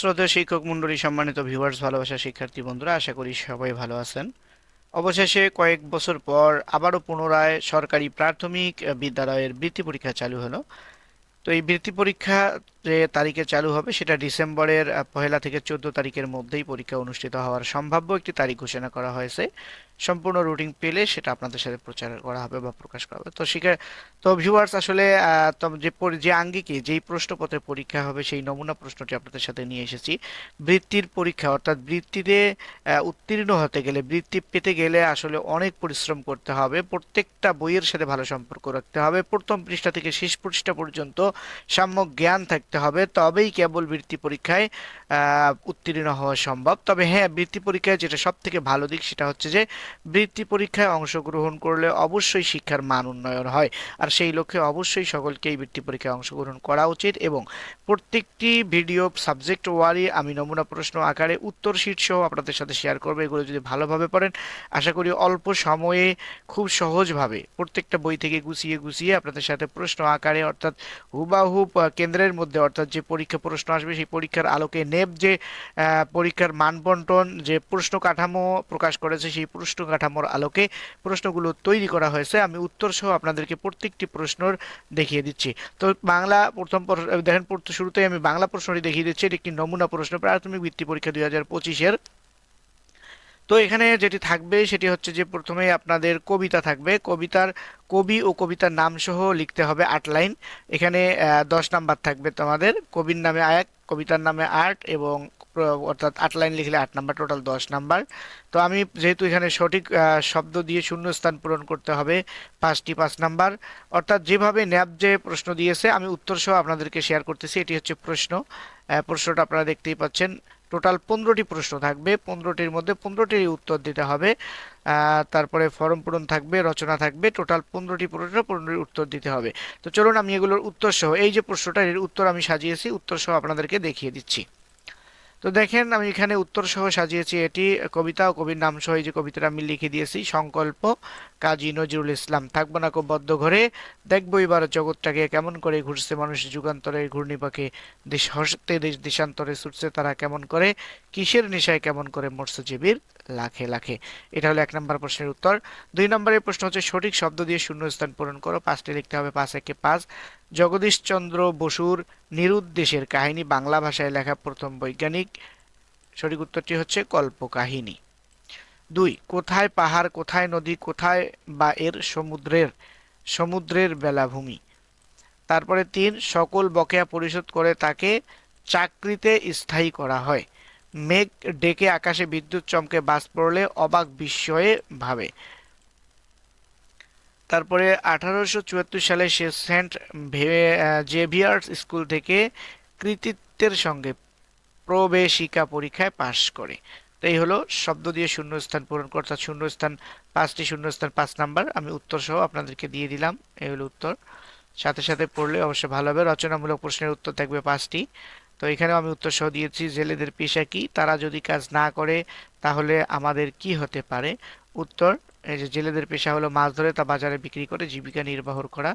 শ্রদ্ধেয় শিক্ষক মণ্ডলী, সম্মানিত ভিউয়ার্স ভালোবাসা শিক্ষার্থী বন্ধুরা, আশা করি সবাই ভালো আছেন। অবশেষে কয়েক বছর পর আবারও পুনরায় সরকারি প্রাথমিক বিদ্যালয়ের বৃত্তি পরীক্ষা চালু হলো। তো এই বৃত্তি পরীক্ষা যে তারিখে চালু হবে, সেটা ডিসেম্বরের পহেলা থেকে চোদ্দ তারিখের মধ্যেই পরীক্ষা অনুষ্ঠিত হওয়ার সম্ভাব্য একটি তারিখ ঘোষণা করা হয়েছে। সম্পূর্ণ রুটিন পেলে সেটা আপনাদের সাথে প্রচার করা হবে বা প্রকাশ করা হবে। তো শিক্ষা তো ভিউয়ার্স আসলে যে যে আঙ্গিকে, যেই প্রশ্নপত্রের পরীক্ষা হবে, সেই নমুনা প্রশ্নটি আপনাদের সাথে নিয়ে এসেছি। বৃত্তির পরীক্ষা, অর্থাৎ বৃত্তিতে উত্তীর্ণ হতে গেলে, বৃত্তি পেতে গেলে আসলে অনেক পরিশ্রম করতে হবে। প্রত্যেকটা বইয়ের সাথে ভালো সম্পর্ক রাখতে হবে। প্রথম পৃষ্ঠা থেকে শেষ পৃষ্ঠা পর্যন্ত সাম্যক জ্ঞান থাকতে হবে। তবেই কেবল বৃত্তি পরীক্ষায় উত্তীর্ণ হওয়া সম্ভব। তবে হ্যাঁ বৃত্তি পরীক্ষায় যেটা সব থেকে ভালো দিক সেটা হচ্ছে যে বৃত্তি পরীক্ষায় অংশগ্রহণ করলে অবশ্যই শিক্ষার মান উন্নয়ন হয়। আর সেই লক্ষ্যে অবশ্যই সকলকেই বৃত্তি পরীক্ষায় অংশগ্রহণ করা উচিত এবং প্রত্যেকটি ভিডিও সাবজেক্ট ওয়ারি আমি নমুনা প্রশ্ন আকারে উত্তর সহ আপনাদের সাথে শেয়ার করব। এগুলো যদি ভালোভাবে পড়েন আশা করি অল্প সময়ে খুব সহজভাবে প্রত্যেকটা বই থেকে গুছিয়ে গুছিয়ে আপনাদের সাথে প্রশ্ন আকারে অর্থাৎ হুবাহুব আহ, কেন্দ্রের মধ্যে অর্থাৎ যে পরীক্ষা প্রশ্ন আসবে সেই পরীক্ষার আলোকে নেব যে পরীক্ষার মান বন্টন যে প্রশ্ন কাঠামো প্রকাশ করেছে সেই প্রশ্ন কাঠামোর আলোকে প্রশ্নগুলো তৈরি করা হয়েছে। আমি উত্তর সহ আপনাদেরকে প্রত্যেকটি প্রশ্নর দেখিয়ে দিচ্ছি। তো বাংলা প্রথম প্রশ্ন- দেখেন শুরুতেই আমি বাংলা প্রশ্নটি দেখিয়ে দিচ্ছি। এটি একটি নমুনা প্রশ্ন, প্রাথমিক বৃত্তি পরীক্ষা দুই হাজার পঁচিশের। তো এখানে যেটি থাকবে সেটি হচ্ছে যে প্রথমে আপনাদের কবিতা থাকবে। কবিতার কবি ও কবিতার নাম সহ লিখতে হবে আট লাইন। এখানে দশ নাম্বার থাকবে তোমাদের। কবির নামে এক কবিতার নামে আট এবং অর্থাৎ আট লাইন লিখলে আট নাম্বার, টোটাল দশ নাম্বার। তো আমি যেহেতু এখানে সঠিক শব্দ দিয়ে শূন্যস্থান পূরণ করতে হবে, পাঁচটি পাঁচ নাম্বার। অর্থাৎ যেভাবে ন্যাব যে প্রশ্ন দিয়েছে, আমি উত্তর সহ আপনাদেরকে শেয়ার করতেছি। এটি হচ্ছে প্রশ্ন। প্রশ্নটা আপনারা দেখতেই পাচ্ছেন। টোটাল পনেরোটি প্রশ্ন থাকবে। পনেরোটির মধ্যে পনেরোটির উত্তর দিতে হবে। তারপরে ফর্ম পূরণ থাকবে, রচনা থাকবে, টোটাল পনেরোটি প্রশ্ন পনেরোটির উত্তর দিতে হবে। তো চলুন আমি এগুলোর উত্তর সহ, এই যে প্রশ্নটা এর উত্তর আমি সাজিয়েছি, উত্তর সহ আপনাদেরকে দেখিয়ে দিচ্ছি। তো দেখেন, আমি এখানে উত্তর সহ সাজিয়েছি এটি, কবিতা ও কবির নাম সহ এই যে কবিতাটা আমি লিখে দিয়েছি, সংকল্প কাজী নজরুল ইসলাম, থাকব না কো বদ্ধ ঘরে, দেখব এবার জগৎটাকে কেমন করে ঘুরছে মানুষ যুগান্তরে ঘূর্ণিপাকে, দেশ হসতে দেশ দেশান্তরে ছুটছে তারা কেমন করে, কিসের নেশায় কেমন করে মরছে জীবীর লাখে লাখে। এটা হলো এক নম্বর প্রশ্নের উত্তর। দুই নম্বরের প্রশ্ন হচ্ছে, সঠিক শব্দ দিয়ে শূন্যস্থান পূরণ করো, পাঁচটি লিখতে হবে, পাঁচ, একে পাঁচ। জগদীশচন্দ্র বসুর নিরুদ্দেশের কাহিনী বাংলা ভাষায় লেখা প্রথম বৈজ্ঞানিক। সঠিক উত্তরটি হচ্ছে কল্পকাহিনী। দুই, কোথায় পাহাড়, কোথায় নদী, কোথায় বা এর সমুদ্রের সমুদ্রের বেলাভূমি। তারপরে তিন, সকল বকেয়া পরিশোধ করে তাকে চাকরিতে স্থায়ী করা হয়। মেঘ ডেকে আকাশে বিদ্যুৎ চমকে বাস পড়লে অবাক বিস্ময়ে ভাবে। তারপরে আঠারোশো চুয়াত্তর সালে সে সেন্ট জেভিয়ার্স স্কুল থেকে কৃতিত্বের সঙ্গে প্রবেশিকা পরীক্ষায় পাশ করে। তো এই হলো শব্দ দিয়ে শূন্যস্থান পূরণ অর্থাৎ শূন্যস্থান পাঁচটি শূন্যস্থান পাঁচ নাম্বার, আমি উত্তর সহ আপনাদেরকে দিয়ে দিলাম, এই হলো উত্তর। সাথে সাথে পড়লে অবশ্যই ভালো হবে, রচনামূলক প্রশ্নের উত্তর থাকবে পাঁচটি। তো এখানেও আমি উত্তর সহ দিয়েছি, জেলেদের পেশা কি? তারা যদি কাজ না করে, তাহলে আমাদের কি হতে পারে? উত্তর এই যে জেলেদের পেশা হলো মাছ ধরে তা বাজারে বিক্রি করে জীবিকা নির্বাহ করা।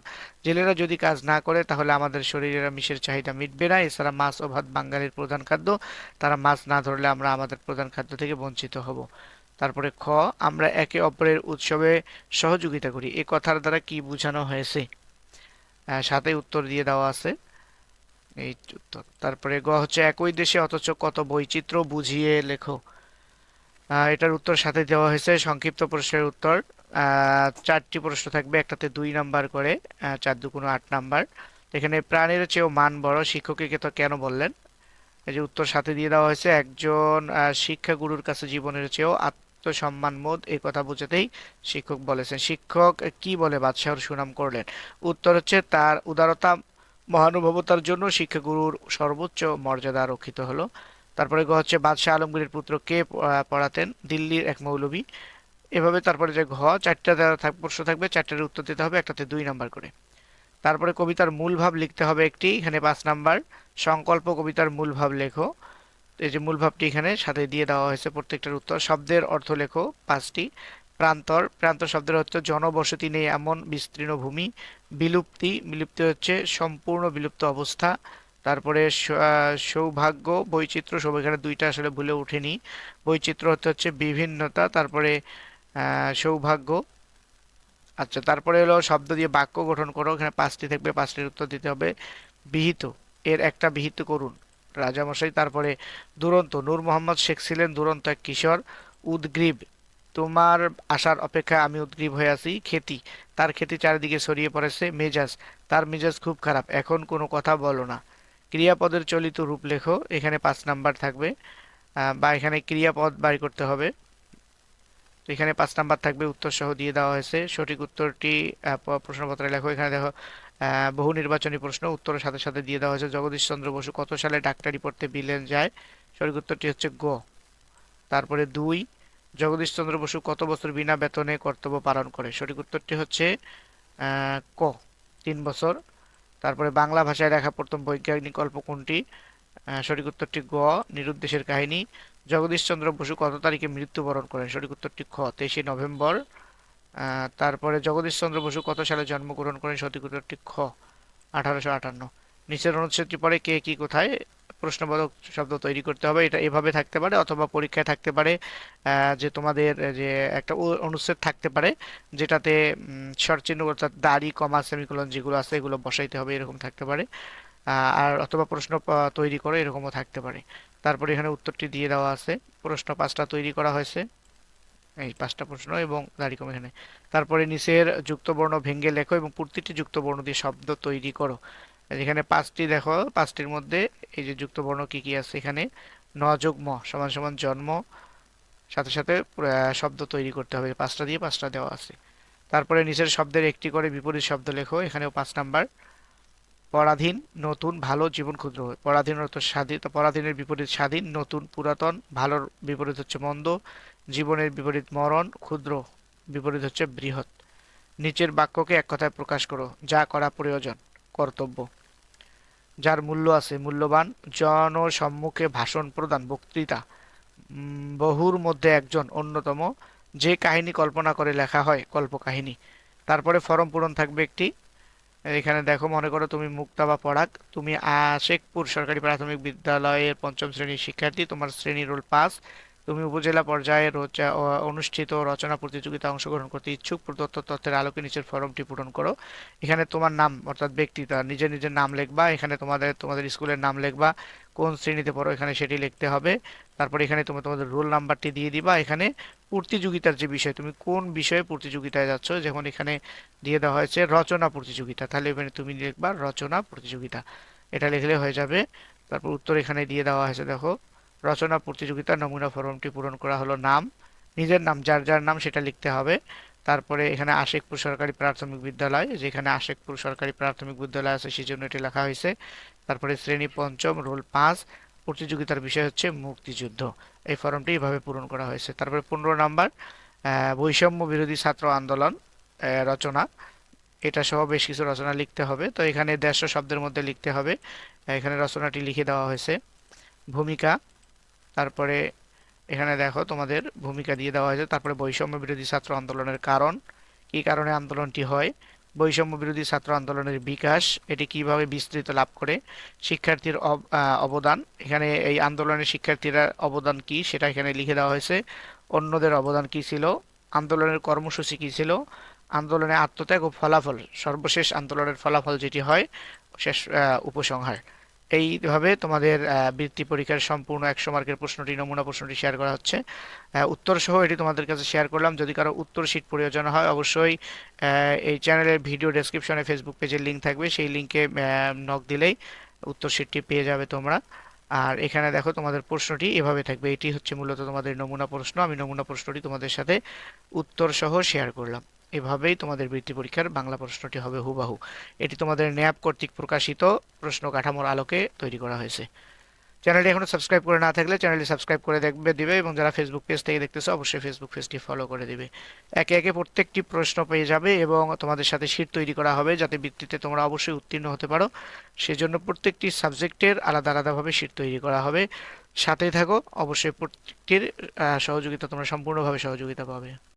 জেলেরা যদি কাজ না করে তাহলে আমাদের শরীরের আমিষের চাহিদা মিটবে না। এছাড়া মাছ ও ভাত বাঙালির প্রধান খাদ্য। তারা মাছ না ধরলে আমরা আমাদের প্রধান খাদ্য থেকে বঞ্চিত হব। তারপরে খ, আমরা একে অপরের উৎসবে সহযোগিতা করি। এ কথার দ্বারা কি বোঝানো হয়েছে? সাথে উত্তর দিয়ে দেওয়া আছে। এই উত্তর। তারপরে গ হচ্ছে, একই দেশে অথচ কত বৈচিত্র্য, বুঝিয়ে লেখো। এটার উত্তর সাথে দেওয়া হয়েছে, সংক্ষিপ্ত প্রশ্নের উত্তর। চারটি প্রশ্ন থাকবে, একটাতে দুই নাম্বার করে চার দু কোনো আট নাম্বার। এখানে প্রাণের চেয়েও মান বড়, শিক্ষককে তো কেন বললেন? এই যে উত্তর সাথে দিয়ে দেওয়া হয়েছে, একজন শিক্ষাগুরুর কাছে জীবনের চেয়েও আত্মসম্মান বোধ এই কথা বোঝাতেই শিক্ষক বলেছেন। শিক্ষক কি বলে বাদশাহর সুনাম করলেন? উত্তর হচ্ছে, তার উদারতা, মহানুভবতার জন্য শিক্ষাগুরুর সর্বোচ্চ মর্যাদা রক্ষিত হলো। তারপরে গ হচ্ছে বাদশাহ আলমগীরের পুত্র কে পড়াতেন? দিল্লির এক মৌলবী। এভাবে তারপরে যে ঘ, চারটা প্রশ্ন থাকবে, চারটার উত্তর দিতে হবে, একটাতে দুই নাম্বার করে। তারপরে কবিতার মূল ভাব লিখতে হবে একটি, এখানে পাঁচ নাম্বার। সংকল্প কবিতার মূল ভাব লেখো। এই যে মূল ভাবটি এখানে সাথে দিয়ে দেওয়া হয়েছে প্রত্যেকটার উত্তর। শব্দের অর্থ লেখো পাঁচটি। প্রান্তর, প্রান্ত শব্দের হচ্ছে জনবসতি নেই এমন বিস্তীর্ণ ভূমি। বিলুপ্তি বিলুপ্তি হচ্ছে সম্পূর্ণ বিলুপ্ত অবস্থা। তারপরে সৌভাগ্য, বৈচিত্র্য, সব এখানে দুইটা আসলে ভুলে উঠেনি। বৈচিত্র্য হতে হচ্ছে বিভিন্নতা, তারপরে সৌভাগ্য। আচ্ছা তারপরে হলো শব্দ দিয়ে বাক্য গঠন করো, এখানে পাঁচটি থাকবে পাঁচটির উত্তর দিতে হবে। বিহিত, এর একটা বিহিত করুন। রাজামশাই, তারপরে দুরন্ত, নূর মোহাম্মদ শেখ ছিলেন দুরন্ত এক কিশোর। উদ্গ্রীব, তোমার আসার অপেক্ষায় আমি উদ্গ্রীব হয়ে আছি। খেতি, তার খেতি চারিদিকে ছড়িয়ে পড়েছে, মেজাজ, তার মেজাজ খুব খারাপ, এখন কোনো কথা বলো না। ক্রিয়াপদের চলিত রূপ লেখো এখানে পাঁচ নাম্বার থাকবে বা এখানে ক্রিয়াপদ বাড়ি করতে হবে। তো এখানে পাঁচ নাম্বার থাকবে উত্তর সহ দিয়ে দেওয়া হয়েছে। সঠিক উত্তরটি প্রশ্নপত্রে লেখো। এখানে দেখো বহু নির্বাচনী প্রশ্ন, উত্তরের সাথে সাথে দিয়ে দেওয়া হয়েছে। জগদীশ চন্দ্র বসু কত সালে ডাক্তারি পড়তে বিলেন যায়? সঠিক উত্তরটি হচ্ছে গ। তারপরে দুই, জগদীশ চন্দ্র বসু কত বছর বিনা বেতনে কর্তব্য পালন করে? সঠিক উত্তরটি হচ্ছে ক, তিন বছর। তারপরে বাংলা ভাষায় লেখা প্রথম বৈজ্ঞানিক গল্প কোনটি? সঠিক উত্তরটি গ, নিরুদ্দেশের কাহিনী। জগদীশ চন্দ্র বসু কত তারিখে মৃত্যুবরণ করেন? সঠিক উত্তরটি খ, তেইশে নভেম্বর। তারপরে জগদীশ চন্দ্র বসু কত সালে জন্মগ্রহণ করেন? সঠিক উত্তরটি খ, আঠারোশো আটান্ন। নিচের অনুচ্ছেদটি পরে কে কি কোথায় প্রশ্নবোধক শব্দ তৈরি করতে হবে, এটা এভাবে থাকতে পারে অথবা পরীক্ষায় থাকতে পারে যে তোমাদের যে একটা অনুচ্ছেদ থাকতে পারে, যেটাতে শর্ট চিহ্ন অর্থাৎ দাড়ি, কমা, সেমিকোলন যেগুলো আছে এগুলো বসাইতে হবে, এরকম থাকতে পারে। আর অথবা প্রশ্ন তৈরি করো, এরকমও থাকতে পারে। তারপরে এখানে উত্তরটি দিয়ে দেওয়া আছে। প্রশ্ন পাঁচটা তৈরি করা হয়েছে। এই পাঁচটা প্রশ্ন এবং দাড়ি, কম এখানে। তারপরে নিচের যুক্তবর্ণ ভেঙ্গে লেখো এবং প্রতিটি যুক্তবর্ণ দিয়ে শব্দ তৈরি করো। এখানে পাঁচটি দেখো, পাঁচটির মধ্যে এই যে যুক্ত বর্ণ কি কি আছে এখানে? ন সমান সমান জন্ম, সাথে সাথে শব্দ তৈরি করতে হবে, পাঁচটা দিয়ে পাঁচটা দেওয়া আছে। তারপরে নিচের শব্দের একটি করে বিপরীত শব্দ লেখো, এখানেও পাঁচ নাম্বার। পরাধীন, নতুন, ভালো, জীবন ক্ষুদ্র। পরাধীন অর্থ স্বাধীন পরাধীনের বিপরীত স্বাধীন, নতুন, পুরাতন, ভালোর বিপরীত হচ্ছে মন্দ, জীবনের বিপরীত মরণ, ক্ষুদ্র বিপরীত হচ্ছে বৃহৎ। নিচের বাক্যকে এক কথায় প্রকাশ করো, যা করা প্রয়োজন। কর্তব্য। যার মূল্য আছে মূল্যবান জনসম্মুখে ভাষণ প্রদান, বক্তৃতা। বহুর মধ্যে একজন অন্যতম। যে কাহিনী কল্পনা করে লেখা হয়, কল্পকাহিনী। তারপরে ফর্ম পূরণ থাকবে একটি। এখানে দেখো, মনে করো তুমি মুক্তা বা পড়াক তুমি আশেকপুর সরকারি প্রাথমিক বিদ্যালয়ের পঞ্চম শ্রেণির শিক্ষার্থী। তোমার শ্রেণি রোল পাস তুমি উপজেলা পর্যায়ে অনুষ্ঠিত রচনা প্রতিযোগিতা অংশগ্রহণ করতে ইচ্ছুক প্রদত্ত তথ্যের আলোকে নিচের ফর্মটি পূরণ করো। এখানে তোমার নাম, অর্থাৎ ব্যক্তি তার নিজের নিজের নাম লিখবা, এখানে তোমাদের তোমাদের স্কুলের নাম লিখবা, কোন শ্রেণীতে পড়ো, এখানে সেটি লিখতে হবে। তারপর এখানে তুমি তোমাদের রোল নাম্বারটি দিয়ে দিবা। এখানে প্রতিযোগিতার যে বিষয়, তুমি কোন বিষয়ে প্রতিযোগিতায় যাচ্ছ, যেমন এখানে দিয়ে দেওয়া হয়েছে রচনা প্রতিযোগিতা। তাহলে এখানে তুমি লিখবা রচনা প্রতিযোগিতা। এটা লিখলে হয়ে যাবে। তারপর উত্তর এখানে দিয়ে দেওয়া হয়েছে, দেখো। রচনা প্রতিযোগিতা, নমুনা ফর্মটি পূরণ করা হলো নাম, নিজের নাম, যার যার নাম সেটা লিখতে হবে। তারপরে এখানে আশেকপুর সরকারি প্রাথমিক বিদ্যালয়, যেখানে আশেকপুর সরকারি প্রাথমিক বিদ্যালয় আছে সেই জন্য এটি লেখা হয়েছে। তারপরে শ্রেণি পঞ্চম, রোল পাঁচ, প্রতিযোগিতার বিষয় হচ্ছে মুক্তিযুদ্ধ। এই ফর্মটি এইভাবে পূরণ করা হয়েছে। তারপরে পনেরো নাম্বার বৈষম্য বিরোধী ছাত্র আন্দোলন রচনা। এটা সহ বেশ কিছু রচনা লিখতে হবে। তো এখানে দেড়শো শব্দের মধ্যে লিখতে হবে। এখানে রচনাটি লিখে দেওয়া হয়েছে। ভূমিকা তারপরে এখানে দেখো তোমাদের ভূমিকা দিয়ে দেওয়া হয়েছে। তারপরে বৈষম্য বিরোধী ছাত্র আন্দোলনের কারণ। কী কারণে আন্দোলনটি হয়? বৈষম্য বিরোধী ছাত্র আন্দোলনের বিকাশ, এটি কীভাবে বিস্তৃত লাভ করে? শিক্ষার্থীর অব- অবদান। এখানে এই আন্দোলনের শিক্ষার্থীরা অবদান কি সেটা এখানে লিখে দেওয়া হয়েছে। অন্যদের অবদান কি ছিল? আন্দোলনের কর্মসূচি কি ছিল? আন্দোলনে আত্মত্যাগ ও ফলাফল, সর্বশেষ আন্দোলনের ফলাফল যেটি হয়, শেষ উপসংহার। এইভাবে তোমাদের বৃত্তি পরীক্ষার সম্পূর্ণ একশো মার্কের প্রশ্নটি, নমুনা প্রশ্নটি শেয়ার করা হচ্ছে। উত্তর সহ এটি তোমাদের কাছে শেয়ার করলাম। যদি কারও উত্তর শিট প্রয়োজন হয়, অবশ্যই এই চ্যানেলের ভিডিও ডেসক্রিপশনে ফেসবুক পেজের লিঙ্ক থাকবে। সেই লিঙ্কে নক দিলেই উত্তর শিটটি পেয়ে যাবে তোমরা। আর এখানে দেখো তোমাদের প্রশ্নটি এভাবে থাকবে। এটি হচ্ছে মূলত তোমাদের নমুনা প্রশ্ন। আমি নমুনা প্রশ্নটি তোমাদের সাথে উত্তর সহ শেয়ার করলাম। এভাবেই তোমাদের বৃত্তি পরীক্ষার বাংলা প্রশ্নটি হবে হুবাহু। এটি তোমাদের ন্যাপ কর্তৃক প্রকাশিত প্রশ্ন কাঠামোর আলোকে তৈরি করা হয়েছে। চ্যানেলটি এখনও সাবস্ক্রাইব করে না থাকলে চ্যানেলটি সাবস্ক্রাইব করে দেখবে, দিবে এবং যারা ফেসবুক পেজ থেকে দেখতেছো, অবশ্যই ফেসবুক পেজটি ফলো করে দিবে। একে একে প্রত্যেকটি প্রশ্ন পেয়ে যাবে এবং তোমাদের সাথে শিট তৈরি করা হবে যাতে বৃত্তিতে তোমরা অবশ্যই উত্তীর্ণ হতে পারো। সেজন্য প্রত্যেকটি সাবজেক্টের আলাদা আলাদাভাবে শিট তৈরি করা হবে। সাথেই থাকো, অবশ্যই প্রত্যেকটির সহযোগিতা তোমরা সম্পূর্ণভাবে সহযোগিতা পাবে।